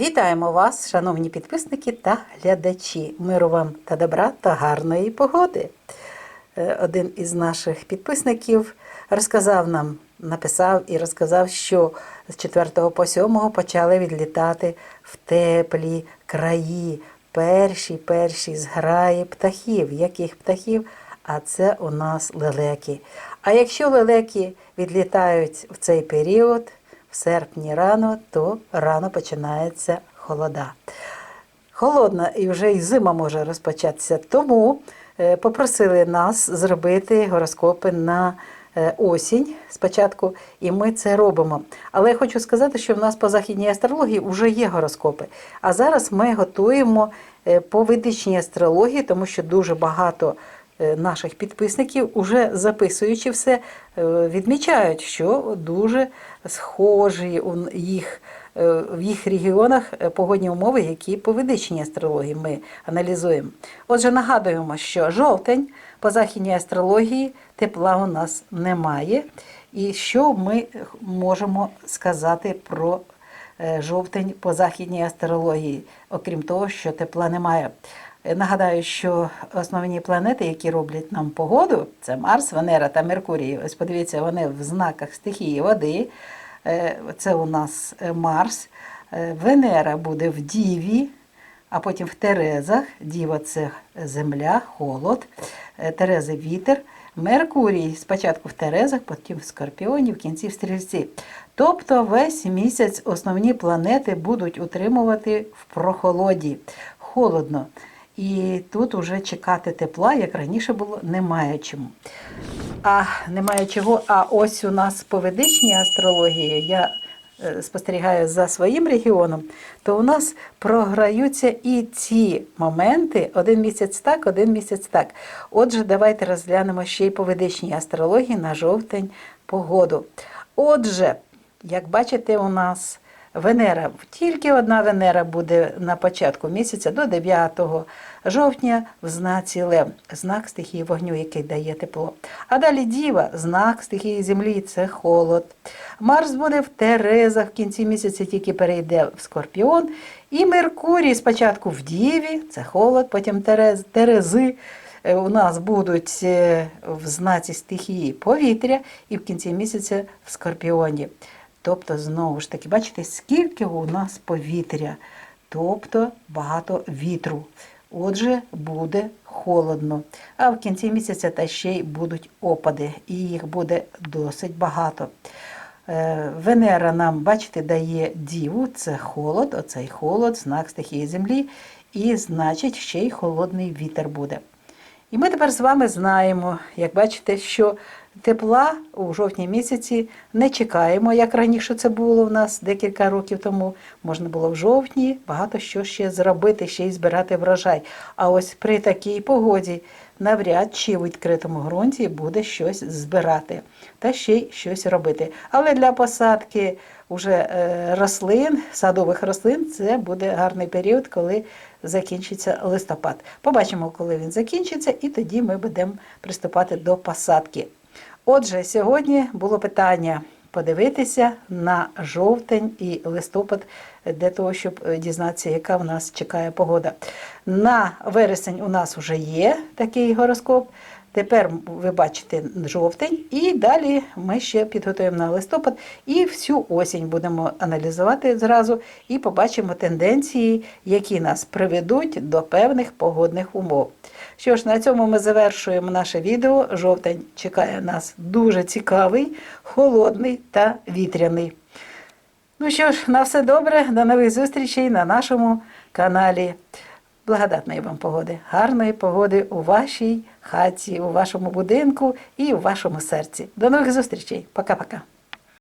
Вітаємо вас, шановні підписники та глядачі. Миру вам та добра та гарної погоди. Е, Один із наших підписників розказав нам, написав і розказав, що з 4 по 7 почали відлітати в теплі краї перші перші зграї птахів. Яких птахів? А це у нас лелеки. А якщо лелеки відлітають в цей період, в серпні рано, то рано починається холода. Холодна і вже і зима може розпочатися. Тому е, попросили нас зробити гороскопи на е, осінь спочатку, і ми це робимо. Але я хочу сказати, що в нас по західній астрології вже є гороскопи. А зараз ми готуємо е, по ведичній астрології, тому що дуже багато наших підписників, уже записуючи все, е, відмічають, що дуже схожі у їх. е, В їх регіонах е, погодні умови, які по ведичній астрології ми аналізуємо. Отже, нагадуємо, що жовтень по західній астрології тепла у нас немає. І що ми можемо сказати про е, жовтень по західній астрології, окрім того, що тепла немає. Е, Нагадаю, що основні планети, які роблять нам погоду, це Марс, Венера та Меркурій. Ось подивіться, вони в знаках стихії води. Е, Це у нас е, Марс. Е, Венера буде в Діві, а потім в Терезах. Діва це земля, холод, е, Терези вітер. Меркурій спочатку в Терезах, потім в Скорпіоні, в кінці в Стрільці. Тобто весь місяць основні планети будуть утримувати в прохолоді. Холодно. І тут уже чекати тепла, як раніше було, немає чому. А немає чого. А ось у нас по ведичній астрології, я спостерігаю за своїм регіоном, то у нас програються і ці моменти один місяць так, один місяць так. Отже, давайте розглянемо ще й по ведичній астрології на жовтень погоду. Отже, як бачите, у нас Венера, тільки одна Венера буде на початку місяця до 9 жовтня в знаці Лев, знак стихії вогню, який дає тепло. А далі Діва, знак стихії землі це холод. Марс буде в Терезах в кінці місяця тільки перейде в Скорпіон. І Меркурій спочатку в Діві, це холод, потім Терез, Терези. Е, У нас будуть е, в знаці стихії повітря і в кінці місяця в Скорпіоні. Тобто, знову ж таки, бачите, скільки у нас повітря, тобто багато вітру. Отже, буде холодно. А в кінці місяця та ще й будуть опади, і їх буде досить багато. Е, Венера нам, бачите, дає діву, це холод, оцей холод, знак стихії землі, і значить, ще й холодний вітер буде. І ми тепер з вами знаємо, як бачите, що тепла у жовтні місяці не чекаємо, як раніше це було в нас декілька років тому. Можна було в жовтні багато що ще зробити, ще й збирати врожай. А ось при такій погоді навряд чи в відкритому ґрунті буде щось збирати та ще й щось робити. Але для посадки уже е, рослин, садових рослин, це буде гарний період, коли закінчиться листопад. Побачимо, коли він закінчиться, і тоді ми будемо приступати до посадки. Отже, сьогодні було питання подивитися на жовтень і листопад для того, щоб е, дізнатися, яка в нас чекає погода. На вересень у нас вже є такий гороскоп. Тепер ви бачите жовтень, і далі ми ще підготуємо на листопад і всю осінь будемо аналізувати зразу і побачимо тенденції, які нас приведуть до певних погодних умов. Що ж, на цьому ми завершуємо наше відео. Жовтень чекає нас дуже цікавий, холодний та вітряний. Ну що ж, на все добре, до нових зустрічей на нашому каналі. Благодатної вам погоди, гарної погоди у вашій хаті, у вашому будинку і у вашому серці. До нових зустрічей. Пока-пока.